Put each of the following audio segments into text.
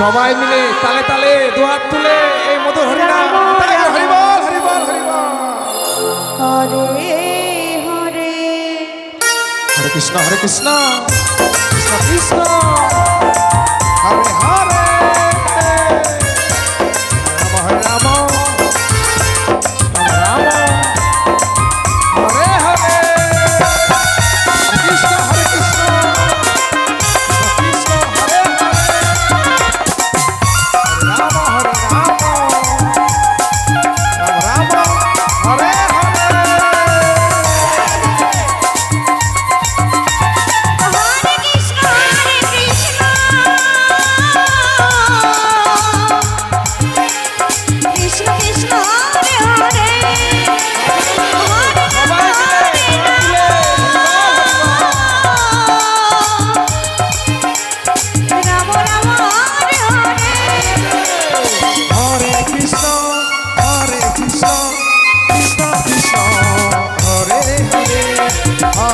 সবাই মিলে তালে তালে দুহাত তুলে এই মধুর হরিনাম। হরে কৃষ্ণ হরে কৃষ্ণ। কৃষ্ণ কৃষ্ণ।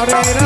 ঘরের